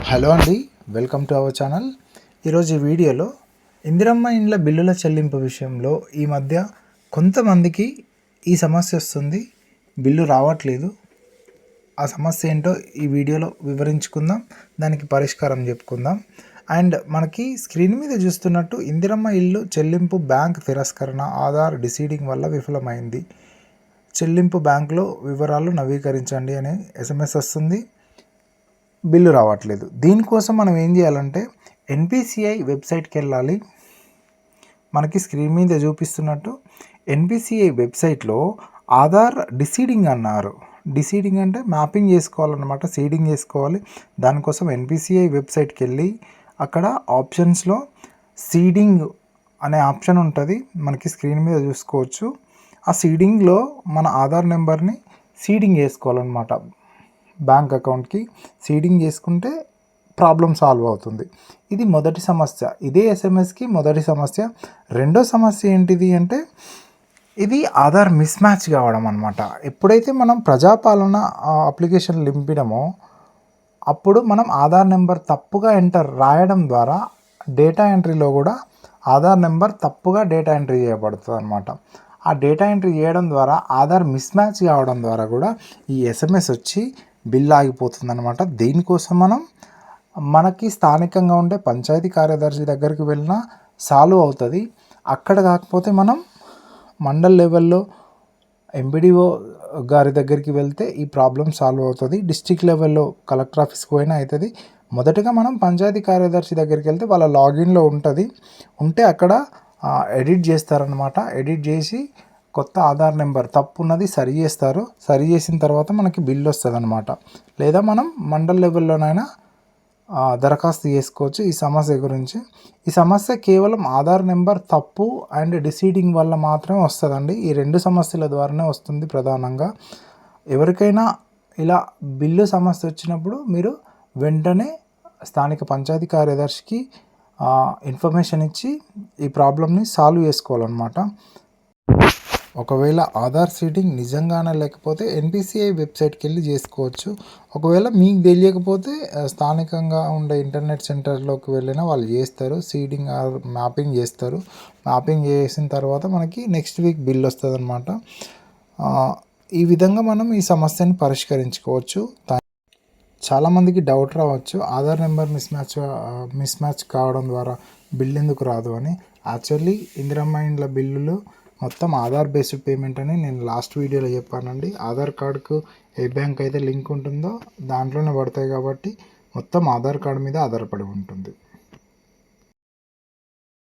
Hello అండి welcome to our channel. ఈరోజు ఈ వీడియోలో ఇందిరమ్మ ఇండ్ల బిల్లుల చెల్లింపు విషయంలో ఈ మధ్య కొంతమందికి ఈ సమస్య వస్తుంది బిల్లు రావట్లేదు. ఆ సమస్య ఏంటో ఈ వీడియోలో వివరించుకుందాం దానికి పరిష్కారం చెప్పుకుందాం. అండ్ మనకి స్క్రీన్ మీద చూస్తున్నట్టు ఇందిరమ్మ ఇల్లు చెల్లింపు బ్యాంక్ తిరస్కరణ ఆధార్ డిసీడింగ్ వల్ల విఫలమైంది. చెల్లింపు బ్యాంకులో వివరాలు నవీకరించండి అనే ఎస్ఎంఎస్ వస్తుంది. బిల్లు రావట్లేదు. దీనికోసం మనం ఏం చేయాలంటే ఎన్పిసిఐ వెబ్సైట్కి వెళ్ళాలి. మనకి స్క్రీన్ మీద చూపిస్తున్నట్టు ఎన్పిసిఐ వెబ్సైట్లో ఆధార్ డిసీడింగ్ అన్నారు. డిసీడింగ్ అంటే మ్యాపింగ్ చేసుకోవాలన్నమాట సీడింగ్ చేసుకోవాలి. దానికోసం ఎన్పిసిఐ వెబ్సైట్కి వెళ్ళి అక్కడ ఆప్షన్స్లో సీడింగ్ అనే ఆప్షన్ ఉంటుంది. మనకి స్క్రీన్ మీద చూసుకోవచ్చు. ఆ సీడింగ్లో మన ఆధార్ నెంబర్ని సీడింగ్ చేసుకోవాలన్నమాట. బ్యాంక్ అకౌంట్కి సీడింగ్ చేసుకుంటే ప్రాబ్లం సాల్వ్ అవుతుంది. ఇది మొదటి సమస్య. ఇదే ఎస్ఎంఎస్కి మొదటి సమస్య. రెండో సమస్య ఏంటిది అంటే ఇది ఆధార్ మిస్ మ్యాచ్ కావడం అనమాట ఎప్పుడైతే మనం ప్రజాపాలన అప్లికేషన్ నింపినామో అప్పుడు మనం ఆధార్ నెంబర్ తప్పుగా ఎంటర్ రాయడం ద్వారా డేటా ఎంట్రీలో కూడా ఆధార్ నెంబర్ తప్పుగా డేటా ఎంట్రీ చేయబడుతుంది అనమాట ఆ డేటా ఎంట్రీ చేయడం ద్వారా ఆధార్ మిస్ మ్యాచ్ కావడం ద్వారా కూడా ఈ ఎస్ఎంఎస్ వచ్చి బిల్ ఆగిపోతుంది అనమాట దీనికోసం మనం? మనకి స్థానికంగా ఉండే పంచాయతీ కార్యదర్శి దగ్గరికి వెళ్ళినా సాల్వ్ అవుతుంది. అక్కడ కాకపోతే మనం మండల్ లెవెల్లో ఎంబీడీఓ గారి దగ్గరికి వెళ్తే ఈ ప్రాబ్లం సాల్వ్ అవుతుంది. డిస్టిక్ లెవెల్లో కలెక్టర్ ఆఫీస్కి పోయినా అవుతుంది మొదటగా మనం పంచాయతీ కార్యదర్శి దగ్గరికి వెళ్తే వాళ్ళ లాగిన్లో ఉంటుంది. ఉంటే అక్కడ ఎడిట్ చేస్తారనమాట ఎడిట్ చేసి కొత్త ఆధార్ నెంబర్ తప్పు ఉన్నది సరి చేస్తారు. సరి చేసిన తర్వాత మనకి బిల్ వస్తుంది అనమాట లేదా మనం మండల్ లెవెల్లోనైనా దరఖాస్తు చేసుకోవచ్చు ఈ సమస్య గురించి. ఈ సమస్య కేవలం ఆధార్ నెంబర్ తప్పు అండ్ డిసీడింగ్ వల్ల మాత్రమే వస్తుందండి. ఈ రెండు సమస్యల ద్వారానే వస్తుంది ప్రధానంగా. ఎవరికైనా ఇలా బిల్లు సమస్య వచ్చినప్పుడు మీరు వెంటనే స్థానిక పంచాయతీ కార్యదర్శికి ఇన్ఫర్మేషన్ ఇచ్చి ఈ ప్రాబ్లమ్ని సాల్వ్ చేసుకోవాలన్నమాట. ఒకవేళ ఆధార్ సీడింగ్ నిజంగానే లేకపోతే ఎన్పిసిఐ వెబ్సైట్కి వెళ్ళి చేసుకోవచ్చు. ఒకవేళ మీకు తెలియకపోతే స్థానికంగా ఉండే ఇంటర్నెట్ సెంటర్లోకి వెళ్ళినా వాళ్ళు చేస్తారు. సీడింగ్ ఆర్ మ్యాపింగ్ చేస్తారు. మ్యాపింగ్ చేసిన తర్వాత మనకి నెక్స్ట్ వీక్ బిల్ వస్తుంది అనమాట ఈ విధంగా మనం ఈ సమస్యని పరిష్కరించుకోవచ్చు. చాలామందికి డౌట్ రావచ్చు. Aadhaar number mismatch mismatch కావడం ద్వారా బిల్ ఎందుకు రాదు అని. యాక్చువల్లీ ఇందిరమ్మ ఇండ్ల బిల్లులు మొత్తం ఆధార్ బేస్డ్ పేమెంట్ అని నేను లాస్ట్ వీడియోలో చెప్పానండి. ఆధార్ కార్డుకు ఏ బ్యాంక్ అయితే లింక్ ఉంటుందో దాంట్లోనే పడతాయి కాబట్టి మొత్తం ఆధార్ కార్డు మీద ఆధారపడి ఉంటుంది.